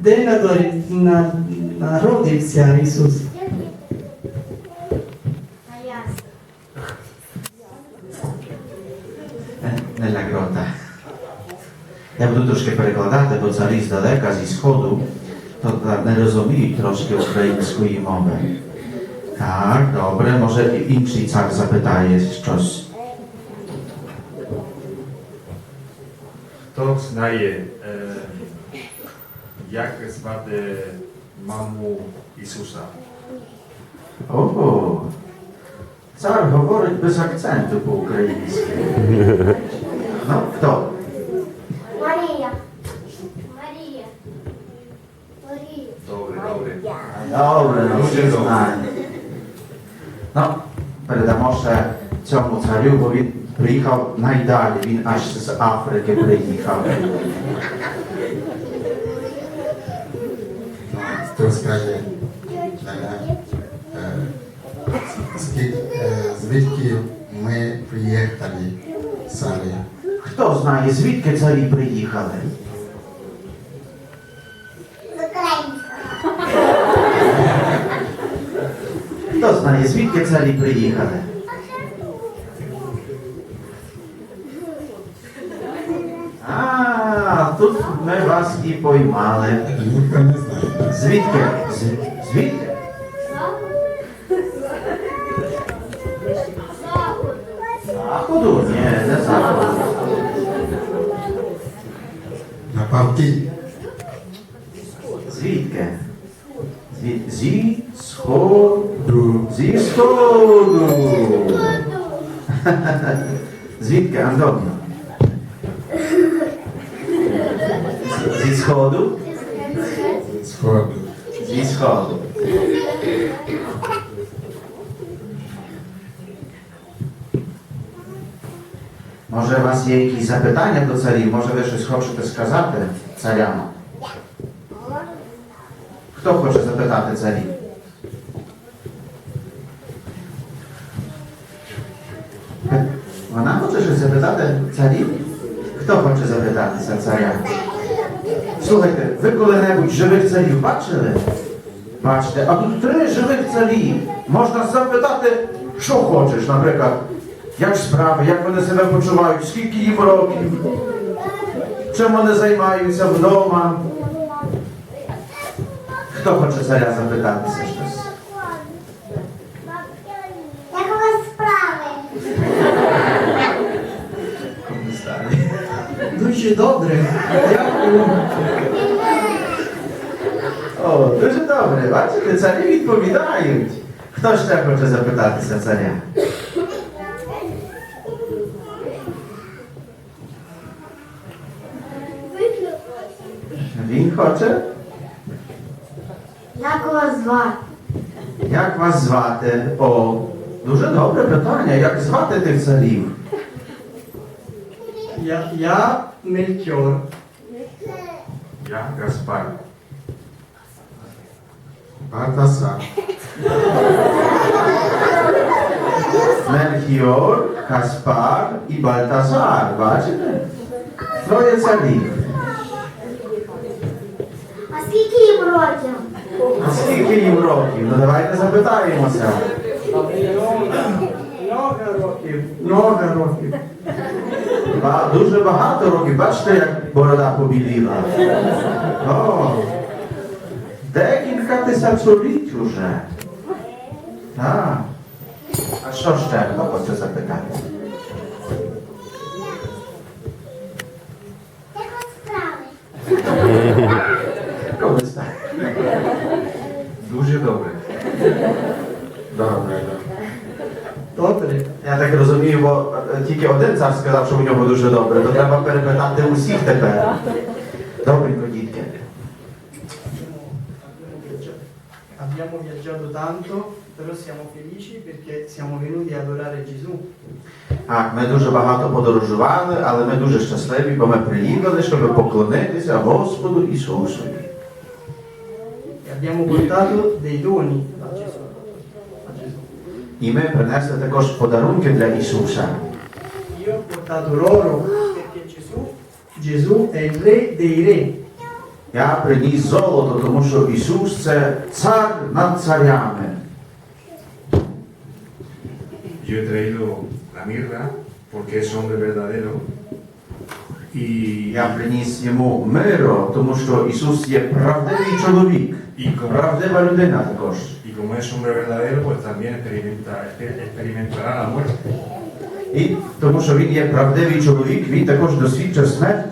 Де надорі- на- народився Ісус? Nella grotta. Я буду трошки перекладати, бо царі здалека, зі сходу, то так не розуміють трошки української мови. Так, добре, може і інший цар запитає щось. Хто знає, е, як звати маму Ісуса? О, цар говорить без акценту по-українськи. Ну, хто? Марія. Марія. Марія. Добре, добре. Добре, ну Дуже добре. Ну, передамо ще цьому царю, бо він приїхав найдалі, він аж з Африки приїхав. Скаже мене, е, е, звідки ми приїхали самі? Хто знає, звідки царі приїхали? Хто знає, звідки царі приїхали? тут ми вас і поймали. Ніхто не знає. Звідки? З- Звідки? Заходу? Ні, не заходу. Навпаки, Звідки? Звід... Зі сходу. Зі сходу. Звідки, Антоніо? Зі сходу? сходу. Зі сходу. Може, у вас є якісь запитання до царів? Може, ви щось хочете сказати царям? Хто хоче запитати царів? Вона хоче щось запитати царів? Хто хоче запитатися царя? Слухайте, ви коли-небудь живих царів бачили? Бачите, а тут три живих царі. Можна запитати, що хочеш, наприклад, як справи, як вони себе почувають, скільки їм років, чим вони займаються вдома. Хто хоче царя запитатися щось? Дуже добре. Дякую. О, дуже добре. Бачите, царі відповідають. Хто ще хоче запитатися царя? Він хоче? Як вас звати? Як вас звати? О, дуже добре питання. Як звати тих царів? Я, я Мельхіор. Я Гаспар. Бартаса. Мельхіор, Каспар і Бальтазар. Бачите? Троє царів. А скільки їм років? А скільки їм років? Ну давайте запитаємося. Років. Много років. Ба- Дуже багато років. Бачите, як борода побіліла? О, декілька тисячоліть уже. А, А що ще хто хоче запитати? Як вас справи? Коли стане? Дуже добре. Добре, добре. Добре. Я так розумію, бо е, тільки один цар сказав, що у нього дуже добре, то треба перепитати усіх тепер. Добренько, дітки. Abbiamo viaggiato tanto, però siamo felici perché siamo venuti ad adorare Gesù. Так, ми дуже багато подорожували, але ми дуже щасливі, бо ми приїхали, щоб поклонитися Господу Ісусу. E abbiamo portato dei doni a Gesù. A Gesù. І ми принесли також подарунки для Ісуса. Io ho portato loro perché Gesù, Gesù è il re dei re. Я приніс золото, тому що Ісус це цар над царями. Yo he traído la mirra porque es hombre verdadero. Y, Я приніс йому миро, тому що Ісус є правдивий чоловік, y, como, правдива людина також. y como es hombre verdadero, pues también experimenta, experimentará la muerte. І тому що він є правдивий чоловік, він також досвідчив смерть.